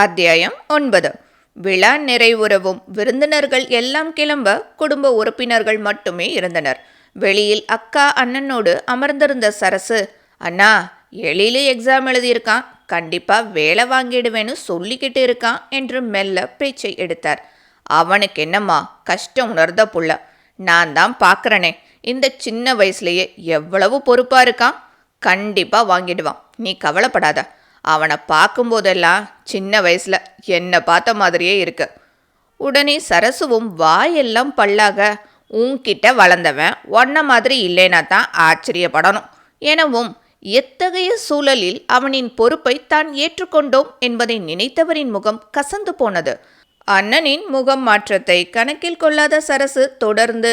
அத்தியாயம் ஒன்பது. விழா நிறைவுறவும் விருந்தினர்கள் எல்லாம் கிளம்ப குடும்ப உறுப்பினர்கள் மட்டுமே இருந்தனர். வெளியில் அக்கா அண்ணனோடு அமர்ந்திருந்த சரசு அண்ணா எழிலு எக்ஸாம் எழுதியிருக்கான். கண்டிப்பா வேலை வாங்கிடுவேன்னு சொல்லிக்கிட்டு இருக்கான் என்று மெல்ல பேச்சை எடுத்தார். அவனுக்கு என்னம்மா கஷ்டம் உணர்ந்த புள்ள. நான் தான் பார்க்கறனே இந்த சின்ன வயசுலயே எவ்வளவு பொறுப்பா இருக்கான்? கண்டிப்பா வாங்கிடுவான். நீ கவலைப்படாத. அவனை பார்க்கும்போதெல்லாம் சின்ன வயசில் என்னை பார்த்த மாதிரியே இருக்கு. உடனே சரசுவும் வாயெல்லாம் பல்லாக உன்கிட்ட வளர்ந்தவன் ஒன்ன மாதிரி இல்லைனா தான் ஆச்சரியப்படணும். எனவும் எத்தகைய சூழலில் அவனின் பொறுப்பை தான் ஏற்றுக்கொண்டோம் என்பதை நினைத்தவரின் முகம் கசந்து போனது. அண்ணனின் முகம் மாற்றத்தை கணக்கில் கொள்ளாத சரசு தொடர்ந்து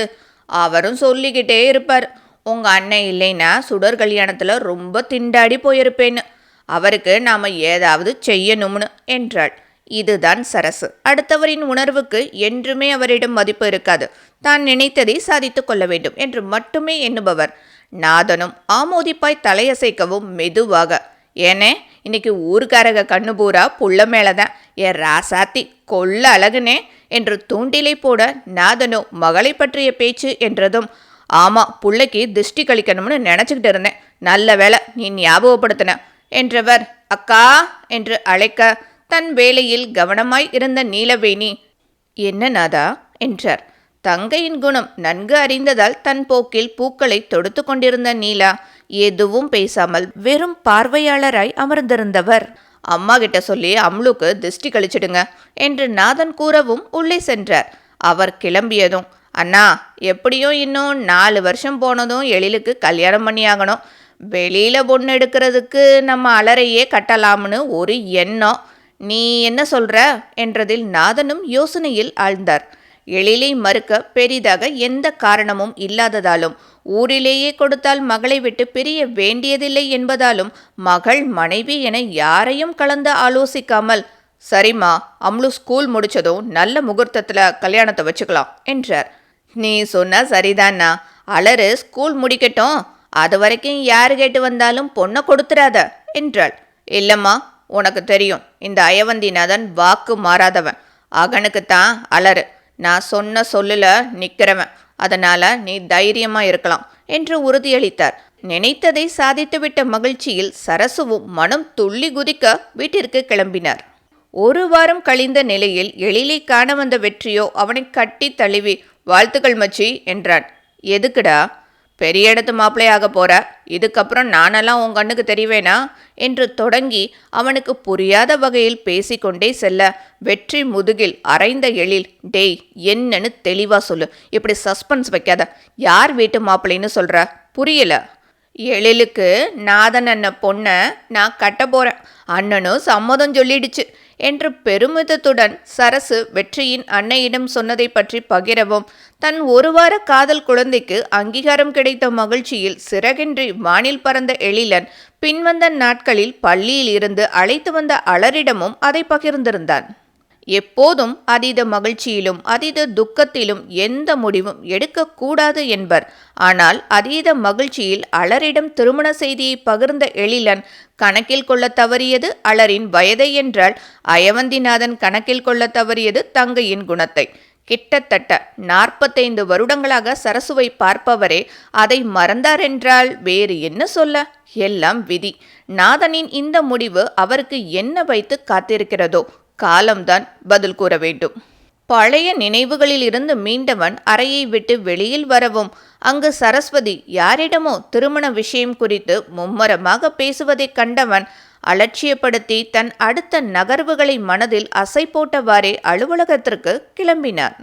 அவரும் சொல்லிக்கிட்டே இருப்பார். உங்க அண்ணன் இல்லைன்னா சுடர் கல்யாணத்துல ரொம்ப திண்டாடி போயிருப்பேன்னு. அவருக்கு நாம் ஏதாவது செய்யணும்னு என்றாள். இதுதான் சரசு. அடுத்தவரின் உணர்வுக்கு என்றுமே அவரிடம் மதிப்பு இருக்காது. தான் நினைத்ததை சாதித்து கொள்ள வேண்டும் என்று மட்டுமே எண்ணுபவர். நாதனும் ஆமோதிப்பாய் தலையசைக்கவும் மெதுவாக ஏனே இன்னைக்கு ஊருக்காரக கண்ணு பூரா புள்ள மேலதான். ஏ ராசாத்தி கொள்ள அழகுனே என்று தூண்டிலை போட நாதனோ மகளை பற்றிய பேச்சு என்றதும் ஆமாம் புள்ளைக்கு திருஷ்டி கழிக்கணும்னு நினச்சிக்கிட்டு இருந்தேன். நல்ல வேலை நீ ஞாபகப்படுத்தின. என்றவர் அக்கா என்று அழைக்க தன் வேலையில் கவனமாய் இருந்த நீலவேணி என்ன நாதா? என்றார். தங்கையின் குணம் நன்கு அறிந்ததால் தன் போக்கில் பூக்களை தொடுத்து கொண்டிருந்த நீலா எதுவும் பேசாமல் வெறும் பார்வையாளராய் அமர்ந்திருந்தவர். அம்மா கிட்ட சொல்லி அம்லுக்கு திருஷ்டி கழிச்சிடுங்க என்று நாதன் கூறவும் உள்ளே சென்றார். அவர் கிளம்பியதும் அண்ணா எப்படியும் இன்னும் நாலு வருஷம் போனதும் எழிலுக்கு கல்யாணம் பண்ணியாகணும். வெளியில் பொண்ணு எடுக்கிறதுக்கு நம்ம அலறையே கட்டலாம்னு ஒரு எண்ணம். நீ என்ன சொல்ற? என்றதில் நாதனும் யோசனையில் ஆழ்ந்தார். எழிலை மறுக்க பெரிதாக எந்த காரணமும் இல்லாததாலும் ஊரிலேயே கொடுத்தால் மகளை விட்டு பிரிய வேண்டியதில்லை என்பதாலும் மகள் மனைவி என யாரையும் கலந்து ஆலோசிக்காமல் சரிம்மா அம்லு ஸ்கூல் முடிச்சதும் நல்ல முகூர்த்தத்தில் கல்யாணத்தை வச்சுக்கலாம் என்றார். நீ சொன்னா சரிதான்னா அலறு ஸ்கூல் முடிக்கட்டும். அது வரைக்கும் யார் கேட்டு வந்தாலும் பொண்ணை கொடுத்துடாத என்றாள். இல்லம்மா உனக்கு தெரியும் இந்த அயவந்திநாதன் வாக்கு மாறாதவன். அகனுக்குத்தான் அலறு. நான் சொன்ன சொல்லுல நிற்கிறவன் அதனால நீ தைரியமா இருக்கலாம் என்று உறுதியளித்தார். நினைத்ததை சாதித்துவிட்ட மகிழ்ச்சியில் சரசுவும் மனம் துள்ளி குதிக்க வீட்டிற்கு கிளம்பினார். ஒரு வாரம் கழிந்த நிலையில் எழிலை காண வந்த வெற்றியோ அவனை கட்டி தழுவி வாழ்த்துக்கள் மச்சி என்றான். எதுக்குடா? பெரிய இடத்து மாப்பிள்ளையாக போற. இதுக்கப்புறம் நானெல்லாம் உன் கண்ணுக்கு தெரியவேனா என்று தொடங்கி அவனுக்கு புரியாத வகையில் பேசிக்கொண்டே செல்ல வெற்றி முதுகில் அரைந்த எழில் டேய் என்னன்னு தெளிவா சொல்லு. இப்படி சஸ்பென்ஸ் வைக்காத. யார் வீட்டு மாப்பிள்ளைன்னு சொல்ற? புரியல. எழிலுக்கு நாதன் அண்ணன் பொண்ணை நான் கட்ட போகிறேன் அண்ணனும் சம்மதம் சொல்லிடுச்சு என்று பெருமிதத்துடன் சரசு வெற்றியின் அன்னையிடம் சொன்னதை பற்றி பகிரவும். தன் ஒரு வார காதல் குழந்தைக்கு அங்கீகாரம் கிடைத்த மகிழ்ச்சியில் சிறகின்றி வானில் பறந்த எழிலன் பின்வந்த நாட்களில் பள்ளியில் இருந்து அழைத்து வந்த அலரிடமும் அதை பகிர்ந்திருந்தான். எப்போதும் அதீத மகிழ்ச்சியிலும் அதீத துக்கத்திலும் எந்த முடிவும் எடுக்கக்கூடாது என்பர். ஆனால் அதீத மகிழ்ச்சியில் அலரிடம் திருமண செய்தியை பகிர்ந்த எழிலன் கணக்கில் கொள்ள தவறியது அலரின் வயதை என்றால் அயவந்திநாதன் கணக்கில் கொள்ள தவறியது தங்கையின் குணத்தை. கிட்டத்தட்ட நாற்பத்தைந்து வருடங்களாக சரசுவை பார்ப்பவரே அதை மறந்தாரென்றால் வேறு என்ன சொல்ல? எல்லாம் விதி. நாதனின் இந்த முடிவு அவருக்கு என்ன வைத்து காத்திருக்கிறதோ காலம்தான் பதில் கூற வேண்டும். பழைய நினைவுகளில் இருந்து மீண்டவன் அறையை விட்டு வெளியில் வரவும் அங்கு சரஸ்வதி யாரிடமோ திருமண விஷயம் குறித்து மும்மரமாக பேசுவதைக் கண்டவன் அலட்சியப்படுத்தி தன் அடுத்த நகர்வுகளை மனதில் அசை போட்டவாறே அலுவலகத்திற்கு கிளம்பினான்.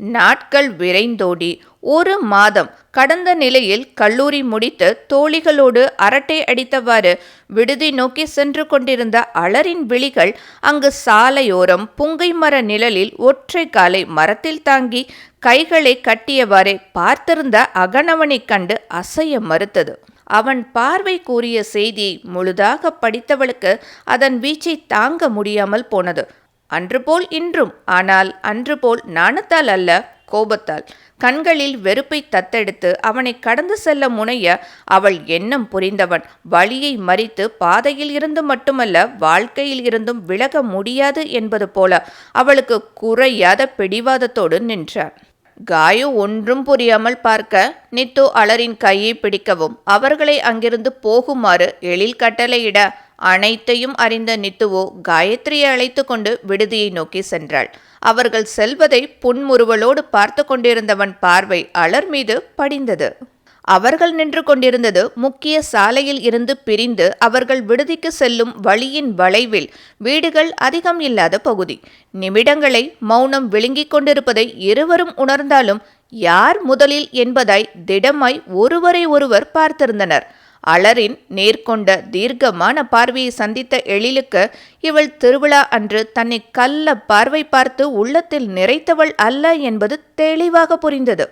நாட்கள் விரைந்தோடி. ஒரு மாதம் கடந்த நிலையில் கல்லூரி முடித்து தோழிகளோடு அரட்டை அடித்தவாறு விடுதி நோக்கி சென்று கொண்டிருந்த அலரின் விழிகள் அங்கு சாலையோரம் புங்கை மர நிழலில் ஒற்றை காலை மரத்தில் தாங்கி கைகளை கட்டியவாறே பார்த்திருந்த அகனவனைக் கண்டு அசைய மறுத்தது. அவன் பார்வை கூறிய செய்தி முழுதாக படித்தவளுக்கு அதன் வீச்சை தாங்க முடியாமல் போனது. அன்று போல் இன்றும் ஆனால் அன்று போல் நாணத்தால் அல்ல கோபத்தால். கண்களில் வெறுப்பை தத்தெடுத்து அவனை கடந்து செல்ல முனைய அவள் எண்ணம் புரிந்தவன். வழியை மறித்து பாதையில் இருந்து மட்டுமல்ல வாழ்க்கையில் இருந்தும் விலக முடியாது என்பது போல அவளுக்கு குறையாத பிடிவாதத்தோடு நின்றான். காயு ஒன்றும் புரியாமல் பார்க்க நித்து அலரின் கையை பிடிக்கவும் அவர்களை அங்கிருந்து போகுமாறு எழில் கட்டளையிட அனைத்தையும் அறிந்த நித்துவோ காயத்ரியை அழைத்து கொண்டு விடுதியை நோக்கி சென்றாள். அவர்கள் செல்வதை புன்முறுவலோடு பார்த்து கொண்டிருந்தவன் பார்வை அலர் மீது படிந்தது. அவர்கள் நின்று கொண்டிருந்தது முக்கிய சாலையில் இருந்து பிரிந்து அவர்கள் விடுதிக்கு செல்லும் வழியின் வளைவில் வீடுகள் அதிகம் இல்லாத பகுதி. நிமிடங்களை மௌனம் விழுங்கிக் கொண்டிருப்பதை இருவரும் உணர்ந்தாலும் யார் முதலில் என்பதாய் திடமாய் ஒருவரை ஒருவர் பார்த்திருந்தனர். அலரின் நேர்கொண்ட தீர்க்கமான பார்வையை சந்தித்த எழிலுக்கு இவள் திருவிழா அன்று தன்னை கள்ள பார்வை பார்த்து உள்ளத்தில் நிறைத்தவள் அல்ல என்பது தெளிவாக புரிந்தது.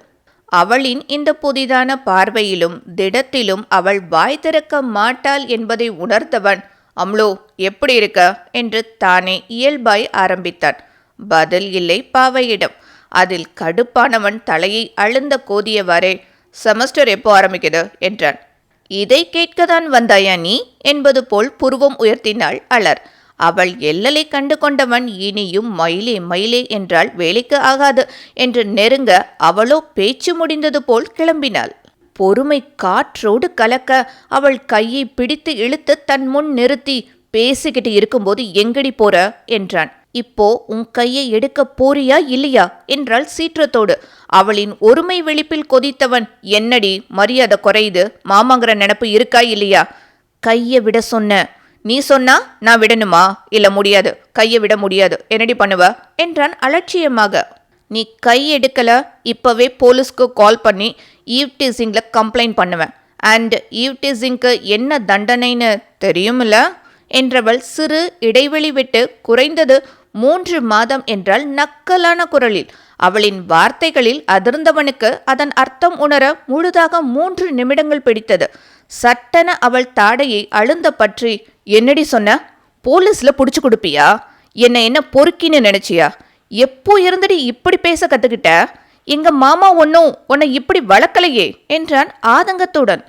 அவளின் இந்த புதிதான பார்வையிலும் திடத்திலும் அவள் வாய் திறக்க மாட்டாள் என்பதை உணர்ந்தவன் அம்லோ எப்படி இருக்க? என்று தானே இயல்பாய் ஆரம்பித்தான். பதில் இல்லை பாவையிடம். அதில் கடுப்பானவன் தலையை அழுந்த கோதியவாறே செமஸ்டர் எப்போ ஆரம்பிக்குது? என்றான். இதை கேட்கத்தான் வந்தாயா நீ? என்பது போல் புருவம் உயர்த்தினாள் அலர். அவள் எல்லலை கண்டு கொண்டவன் இனியும் மயிலே மயிலே என்றால் வேலைக்கு ஆகாது என்று நெருங்க அவளோ பேச்சு முடிந்தது போல் கிளம்பினாள். பொறுமை காற்றோடு கலக்க அவள் கையை பிடித்து இழுத்து தன் முன் நிறுத்தி பேசிக்கிட்டு இருக்கும்போது எங்கடி போற? என்றான். இப்போ உன் கையை எடுக்க போறியா இல்லையா? என்றாள் சீற்றத்தோடு. அவளின் ஒருமை வெளிப்பில் கொதித்தவன் என்னடி மரியாதை குறையுது? மாமாங்கிற நினப்பு இருக்கா இல்லையா? கையை விட சொன்ன. நீ சொன்னா நான் விடணுமா? இல்ல முடியாது. கையை விட முடியாது. என்னடி பண்ணுவ? என்றான் அலட்சியமாக. நீ கை எடுக்கல இப்பவே போலீஸ்க்கு கால் பண்ணி ஈவ்டீசிங்ல கம்ப்ளைண்ட் பண்ணுவேன் அண்ட் ஈவ்டீசிங்க்கு என்ன தண்டனைன்னு தெரியுமில்ல? என்றவள் சிறு இடைவெளி விட்டு குறைந்தது மூன்று மாதம் என்றால் நக்கலான குரலில். அவளின் வார்த்தைகளில் அதிர்ந்தவனுக்கு அதன் அர்த்தம் உணர முழுதாக மூன்று நிமிடங்கள் பிடித்தது. சட்டென அவள் தாடையை அழுந்த பற்றி என்னடி சொன்ன? போலீஸ்ல புடிச்சு கொடுப்பியா? என்ன என்ன பொறுக்கின்னு நினைச்சியா? எப்போ இருந்துடி இப்படி பேச கத்துக்கிட்ட? எங்க மாமா ஒன்னும் உன்னை இப்படி வளர்க்கலையே என்றான் ஆதங்கத்துடன்.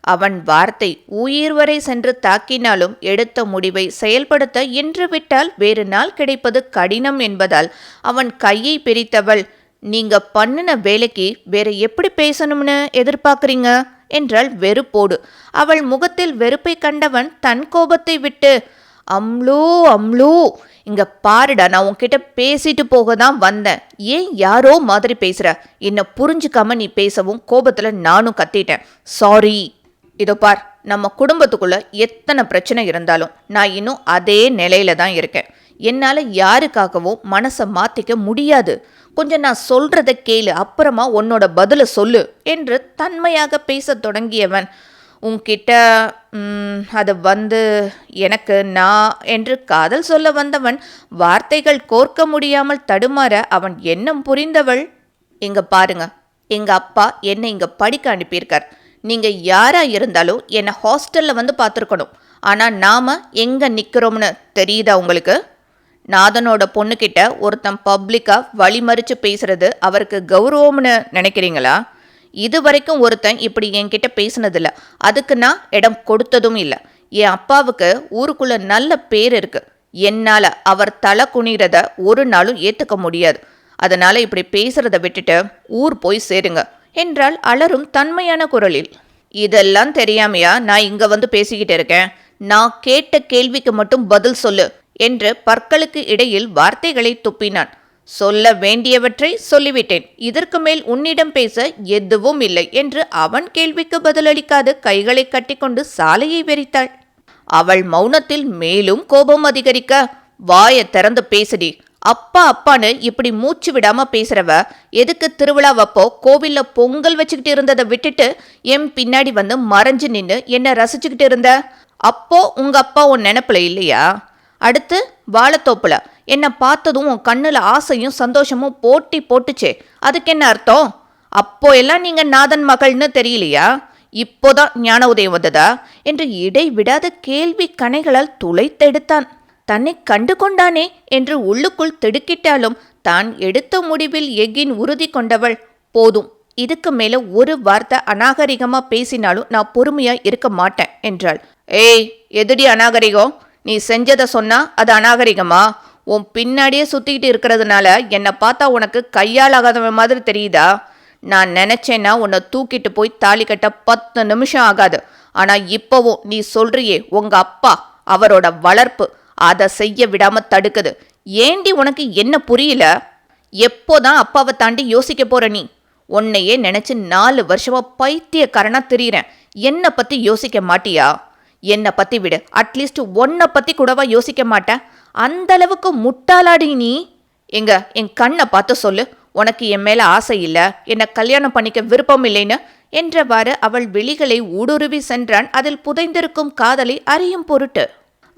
அவன் வார்த்தை உயிர் வரை சென்று தாக்கினாலும் எடுத்த முடிவை செயல்படுத்த இன்று விட்டால் வேறு நாள் கிடைப்பது கடினம் என்பதால் அவன் கையை பிரித்தவள் நீங்க பண்ணின வேலைக்கு வேற எப்படி பேசணும்னு எதிர்பார்க்குறீங்க? என்றாள் வெறுப்போடு. அவள் முகத்தில் வெறுப்பை கண்டவன் தன் கோபத்தை விட்டு அம்லூ அம்லூ இங்க பாருடா நான் உன்கிட்ட பேசிட்டு போக தான் வந்தேன். ஏன் யாரோ மாதிரி பேசுற? என்ன புரிஞ்சுக்காம நீ பேசவும்? கோபத்துல நானும் கத்திட்டேன். சாரி இதோ பார் நம்ம குடும்பத்துக்குள்ள எத்தனை பிரச்சனை இருந்தாலும் நான் இன்னும் அதே நிலையில தான் இருக்கேன். என்னால் யாருக்காகவும் மனசை மாற்றிக்க முடியாது. கொஞ்சம் நான் சொல்கிறத கேளு அப்புறமா உன்னோட பதிலை சொல்லு என்று தன்மையாக பேசத் தொடங்கியவன். உன்கிட்ட அது வந்து எனக்கு நான் என்று காதல் சொல்ல வந்தவன் வார்த்தைகள் கோர்க்க முடியாமல் தடுமாற அவன் எண்ணம் புரிந்தவள். இங்கே பாருங்க எங்கள் அப்பா என்னை இங்கே படிக்க அனுப்பியிருக்கார். நீங்கள் யாராக இருந்தாலும் என்னை ஹாஸ்டலில் வந்து பார்த்துருக்கணும். ஆனால் நாம் எங்கே நிற்கிறோம்னு தெரியுதா உங்களுக்கு? நாதனோட பொண்ணுக்கிட்ட ஒருத்தன் பப்ளிக்காக வழிமறித்து பேசுகிறது அவருக்கு கௌரவம்னு நினைக்கிறீங்களா? இது வரைக்கும் ஒருத்தன் இப்படி என்கிட்ட பேசினதில்ல. அதுக்கு நான் இடம் கொடுத்ததும் இல்லை. என் அப்பாவுக்கு ஊருக்குள்ளே நல்ல பேர் இருக்குது என்னால் அவர் தலை குனிகிறத ஒரு நாளும் ஏற்றுக்க முடியாது. அதனால் இப்படி பேசுகிறத விட்டுட்டு ஊர் போய் சேருங்க. என்றால் அலரும் தன்மையான குரலில். இதெல்லாம் தெரியாமையா? நான் இங்க வந்து பேசிக்கிட்டு இருக்கேன். நான் கேட்ட கேள்விக்கு மட்டும் பதில் சொல்லு என்று பற்களுக்கு இடையில் வார்த்தைகளை துப்பினான். சொல்ல வேண்டியவற்றை சொல்லிவிட்டேன். இதற்கு மேல் உன்னிடம் பேச எதுவும் இல்லை என்று அவன் கேள்விக்கு பதிலளிக்காது கைகளை கட்டிக்கொண்டு சாலையை வெறித்தாள். அவள் மௌனத்தில் மேலும் கோபம் அதிகரிக்க வாயை திறந்து பேசுடி. அப்பா அப்பான்னு இப்படி மூச்சு விடாம பேசுறவ எதுக்கு திருவிழா வப்போ? கோவில்ல பொங்கல் வச்சுக்கிட்டு இருந்ததை விட்டுட்டு என் பின்னாடி வந்து மறைஞ்சு நின்று என்ன ரசிச்சுக்கிட்டு இருந்த? அப்போ உங்க அப்பா உன் நினப்புல இல்லையா? அடுத்து வாழத்தோப்புல. என்னை பார்த்ததும் உன் கண்ணுல ஆசையும் சந்தோஷமும் போட்டி போட்டுச்சே. அதுக்கு என்ன அர்த்தம்? அப்போ எல்லாம் நீங்க நாதன் மகள்னு தெரியலையா? இப்போதான் ஞான உதயம் வந்ததா? என்று இடைவிடாத கேள்வி கணைகளால் துளைத்தெடுத்தான். தன்னை கண்டு கொண்டானே என்று உள்ளுக்குள் திடுக்கிட்டாலும் தான் எடுத்த முடிவில் எகின் உறுதி கொண்டவள். போதும். இதுக்கு மேல ஒரு வார்த்தை அநாகரிகமா பேசினாலும் நான் பொறுமையா இருக்க மாட்டேன் என்றாள். ஏய் எதுடி அநாகரிகம்? நீ செஞ்சதை சொன்னா அது அநாகரிகமா? உன் பின்னாடியே சுத்திக்கிட்டு இருக்கிறதுனால என்னை பார்த்தா உனக்கு கையால் ஆகாதவன் மாதிரி தெரியுதா? நான் நினைச்சேன்னா உன்னை தூக்கிட்டு போய் தாலி கட்ட பத்து நிமிஷம் ஆகாது. ஆனா இப்பவும் நீ சொல்றியே உங்க அப்பா அவரோட வளர்ப்பு. அதை செய்ய விடாம தடுக்குது. ஏண்டி உனக்கு என்ன புரியல? எப்போதான் அப்பாவை தாண்டி யோசிக்க போற நீ? உன்னையே நினைச்சு நாலு வருஷமா பைத்தியக்காரனா தெரியுறேன். என்னை பத்தி யோசிக்க மாட்டியா? என்னை பத்தி விடு. அட்லீஸ்ட் உன்னை பத்தி கூடவா யோசிக்க மாட்டேன். அந்த அளவுக்கு முட்டாளாடி நீ. எங்க என் கண்ணை பார்த்து சொல்லு. உனக்கு என் மேல ஆசை இல்லை? என்னை கல்யாணம் பண்ணிக்க விருப்பம் இல்லைன்னு? என்றவாறு அவள் விழிகளை ஊடுருவி சென்றான். அதில் புதைந்திருக்கும் காதலை அறியும் பொருட்டு.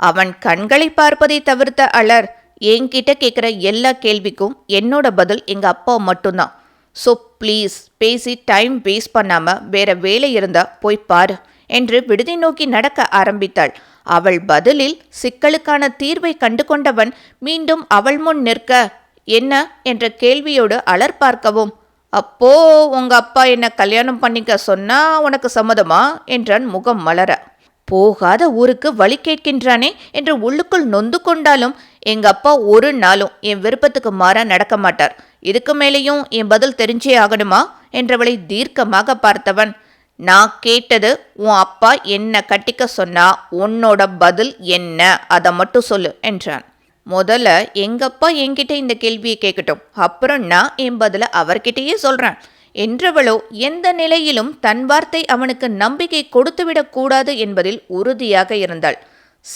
அவன் கண்களை பார்ப்பதை தவிர்த்த அலர். என்கிட்ட கேட்குற எல்லா கேள்விக்கும் என்னோட பதில் எங்கள் அப்பா மட்டும்தான். ஸோ ப்ளீஸ் பேசி டைம் வேஸ்ட் பண்ணாமல் வேற வேலை இருந்தால் போய் பாரு என்று விடுதி நோக்கி நடக்க ஆரம்பித்தாள். அவள் பதிலில் சிக்கலுக்கான தீர்வை கண்டு கொண்டவன் மீண்டும் அவள் முன் நிற்க என்ன? என்ற கேள்வியோடு அலர் பார்க்கவும் அப்போ உங்க அப்பா என்ன கல்யாணம் பண்ணிக்க சொன்னா உனக்கு சம்மதமா? என்றான் முகம் மலர. போகாத ஊருக்கு வழி கேட்கின்றானே என்று உள்ளுக்குள் நொந்து கொண்டாலும் எங்க அப்பா ஒரு நாளும் என் விருப்பத்துக்கு மாறா நடக்க மாட்டார். இதுக்கு மேலேயும் என் பதில் தெரிஞ்சே ஆகணுமா? என்றவளை தீர்க்கமாக பார்த்தவன் நான் கேட்டது உன் அப்பா என்ன கட்டிக்க சொன்னா உன்னோட பதில் என்ன? அதை மட்டும் சொல்லு என்றான். முதல்ல எங்கப்பா என்கிட்ட இந்த கேள்வியை கேட்கட்டும். அப்புறம் நான் என் பதில அவர்கிட்டயே சொல்றேன். என்றவளோ எந்த நிலையிலும் தன் வார்த்தை அவனுக்கு நம்பிக்கை கொடுத்துவிடக் கூடாது என்பதில் உறுதியாக இருந்தாள்.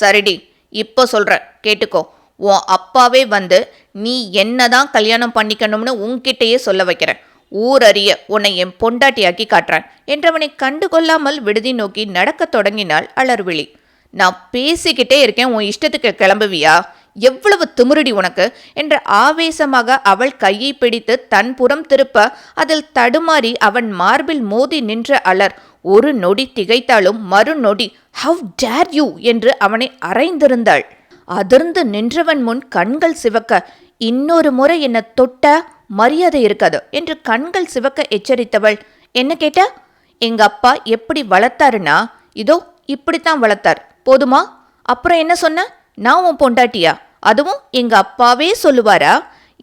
சரிடி இப்போ சொல்ற கேட்டுக்கோ. உன் அப்பாவே வந்து நீ என்னதான் கல்யாணம் பண்ணிக்கணும்னு உன்கிட்டயே சொல்ல வைக்கிறேன். ஊரறிய உன்னை என் பொண்டாட்டியாக்கி காட்டுறான் என்றவனை கண்டுகொள்ளாமல் விடுதி நோக்கி நடக்கத் தொடங்கினாள் அலர்விழி. நான் பேசிக்கிட்டே இருக்கேன் உன் இஷ்டத்துக்கு கிளம்புவியா? எவ்வளவு திமிருடி உனக்கு? என்ற ஆவேசமாக அவள் கையை பிடித்து தன் புறம் திருப்ப அதில் தடுமாறி அவன் மார்பில் மோதி நின்ற அலர் ஒரு நொடி திகைத்தாலும் மறுநொடி ஹவ் டேர் யூ என்று அவனை அரைந்திருந்தாள் அதிர்ந்து நின்றவன் முன் கண்கள் சிவக்க இன்னொரு முறை என்ன தொட்ட மரியாதை இருக்காது என்று கண்கள் சிவக்க எச்சரித்தவள். என்ன கேட்ட? எங்க அப்பா எப்படி வளர்த்தாருன்னா? இதோ இப்படித்தான் வளர்த்தார். போதுமா? அப்புறம் என்ன சொன்ன? நான் உன் பொண்டாட்டியா? அதுவும் எங்க அப்பாவே சொல்லுவாரா?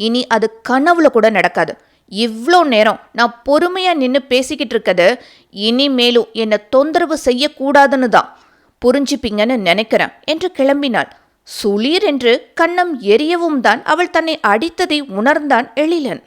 இனி அது கனவுல கூட நடக்காது. இவ்வளோ நேரம் நான் பொறுமையா நின்று பேசிக்கிட்டு இருக்கது இனிமேலும் என்னை தொந்தரவு செய்யக்கூடாதுன்னு தான். புரிஞ்சுப்பீங்கன்னு நினைக்கிறேன் என்று கிளம்பினாள். சுளீர் என்று கண்ணம் எரியவும் தான் அவள் தன்னை அடித்ததை உணர்ந்தான் எழிலன்.